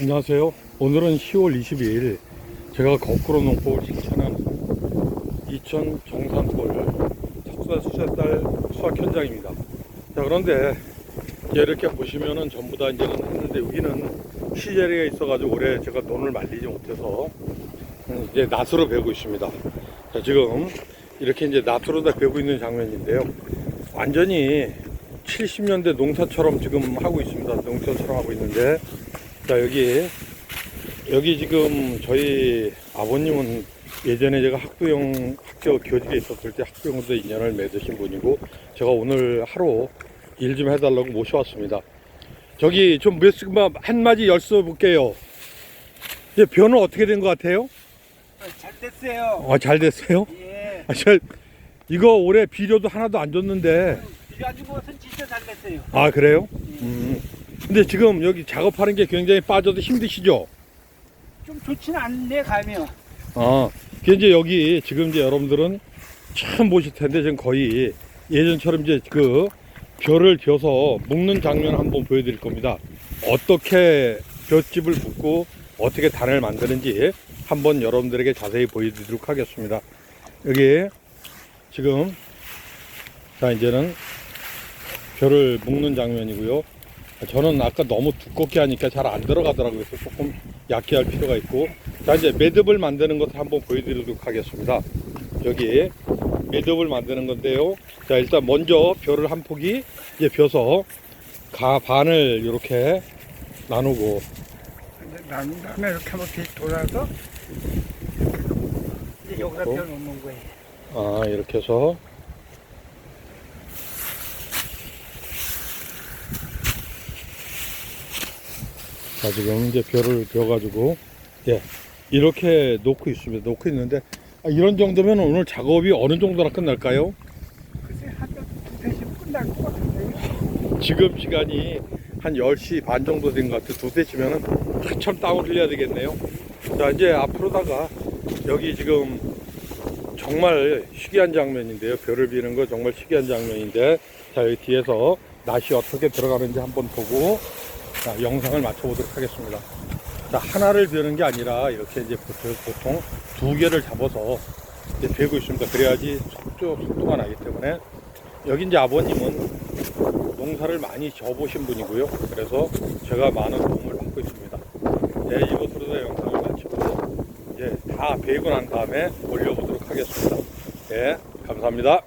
안녕하세요. 오늘은 10월 22일 제가 거꾸로 농법을 실천한 이천 정산골 탁사 수색달 수확 현장입니다. 자 그런데 이렇게 보시면은 전부 다 이제는 했는데 여기는 시제리가 있어가지고 올해 제가 돈을 말리지 못해서 음, 이제 낫으로 베고 있습니다. 자 지금 이렇게 이제 낫으로 다 베고 있는 장면인데요. 완전히 70년대 농사처럼 지금 하고 있습니다. 농사처럼 하고 있는데 자 여기 여기 지금 저희 아버님은 예전에 제가 학부형 학교 교직에 있었을 때 학부형도 인연을 맺으신 분이고 제가 오늘 하루 일 좀 해달라고 모셔왔습니다. 저기 좀 몇, 한 마디 열써 볼게요. 이제 변은 어떻게 된 것 같아요? 잘 됐어요. 어, 잘 됐어요? 예. 아, 저, 이거 올해 비료도 하나도 안 줬는데 이래가지고 선 진짜 잘 됐어요. 아 그래요? 음. 근데 지금 여기 작업하는 게 굉장히 빠져도 힘드시죠? 좀 좋지는 않네 가면. 아, 그 이제 여기 지금 이제 여러분들은 처음 보실 텐데 지금 거의 예전처럼 이제 그 벼를 벼서 묶는 장면 한번 보여드릴 겁니다. 어떻게 벼집을 묶고 어떻게 단을 만드는지 한번 여러분들에게 자세히 보여드리도록 하겠습니다. 여기 지금 자 이제는 벼를 묶는 장면이고요. 저는 아까 너무 두껍게 하니까 잘 안 들어가더라고요. 그래서 조금 얇게 할 필요가 있고 자 이제 매듭을 만드는 것을 한번 보여드리도록 하겠습니다. 여기 매듭을 만드는 건데요. 자 일단 먼저 벼를 한 포기 이제 벼서 가 반을 이렇게 나누고 나눈 다음에 이렇게 한번 뒤 돌아서 이제 여기다 그리고? 펴 놓는 거예요. 아 이렇게 해서 자 지금 이제 벼를 벼가지고 예 이렇게 놓고 있습니다. 놓고 있는데 아, 이런 정도면 오늘 작업이 어느 정도나 끝날까요? 글쎄 한두 시면 끝날 것 같은데. 지금 시간이 한 10시 반 정도 된 것 같아요. 두세 시면은 한참 땀을 흘려야 되겠네요. 자, 이제 앞으로다가 여기 지금 정말 희귀한 장면인데요. 별을 비는 거 정말 희귀한 장면인데 자, 여기 뒤에서 낫이 어떻게 들어가는지 한번 보고 자, 영상을 맞춰보도록 하겠습니다. 자, 하나를 비는 게 아니라 이렇게 이제 보통, 두 개를 잡아서 이제 베고 있습니다. 그래야지 속도, 속도가 나기 때문에 여기 이제 아버님은 농사를 많이 져보신 분이고요. 그래서 제가 많은 도움을 받고 있습니다. 네, 이것으로 영상을 마치고 이제 다 베고 난 다음에 올려보도록 하겠습니다. 네, 감사합니다.